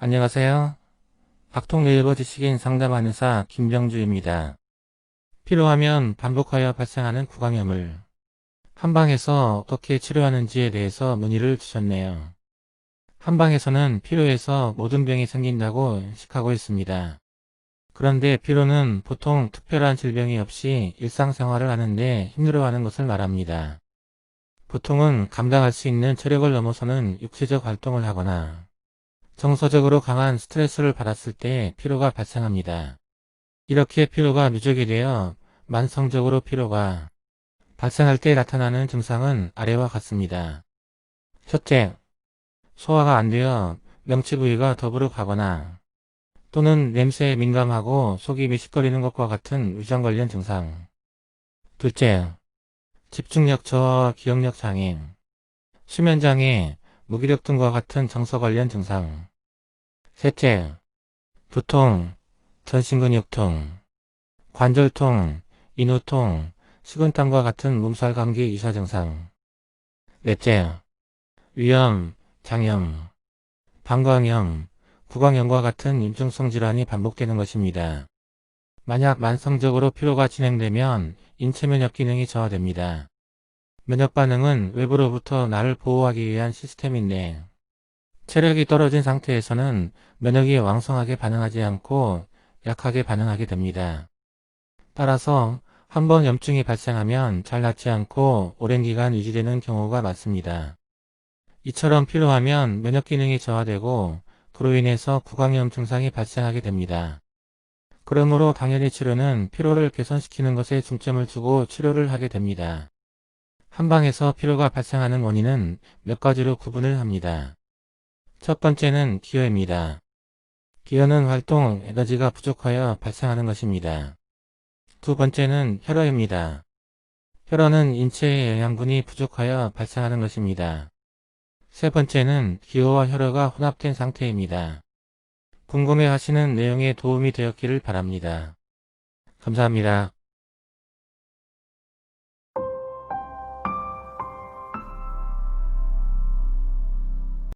안녕하세요. 박통일보 지식인 상담하는사 김병주입니다. 필요하면 반복하여 발생하는 구강염을 한방에서 어떻게 치료하는지에 대해서 문의를 주셨네요. 한방에서는 피로에서 모든 병이 생긴다고 인식하고 있습니다. 그런데 피로는 보통 특별한 질병이 없이 일상생활을 하는데 힘들어하는 것을 말합니다. 보통은 감당할 수 있는 체력을 넘어서는 육체적 활동을 하거나 정서적으로 강한 스트레스를 받았을 때 피로가 발생합니다. 이렇게 피로가 누적이 되어 만성적으로 피로가 발생할 때 나타나는 증상은 아래와 같습니다. 첫째, 소화가 안 되어 명치 부위가 더부룩 하거나 또는 냄새에 민감하고 속이 미식거리는 것과 같은 위장 관련 증상. 둘째, 집중력 저하와 기억력 장애, 수면 장애, 무기력 등과 같은 정서 관련 증상. 셋째, 두통, 전신근육통, 관절통, 인후통, 식은땀과 같은 몸살 감기 유사 증상. 넷째, 위염, 장염, 방광염, 구강염과 같은 임중성 질환이 반복되는 것입니다. 만약 만성적으로 피로가 진행되면 인체 면역 기능이 저하됩니다. 면역 반응은 외부로부터 나를 보호하기 위한 시스템인데 체력이 떨어진 상태에서는 면역이 왕성하게 반응하지 않고 약하게 반응하게 됩니다. 따라서 한번 염증이 발생하면 잘 낫지 않고 오랜 기간 유지되는 경우가 많습니다. 이처럼 필요하면 면역 기능이 저하되고 그로 인해서 구강염 증상이 발생하게 됩니다. 그러므로 당연히 치료는 피로를 개선시키는 것에 중점을 두고 치료를 하게 됩니다. 한방에서 피로가 발생하는 원인은 몇 가지로 구분을 합니다. 첫 번째는 기혈입니다. 기혈은 활동, 에너지가 부족하여 발생하는 것입니다. 두 번째는 혈어입니다. 혈어는 인체의 영양분이 부족하여 발생하는 것입니다. 세 번째는 기호와 혈어가 혼합된 상태입니다. 궁금해 하시는 내용에 도움이 되었기를 바랍니다. 감사합니다.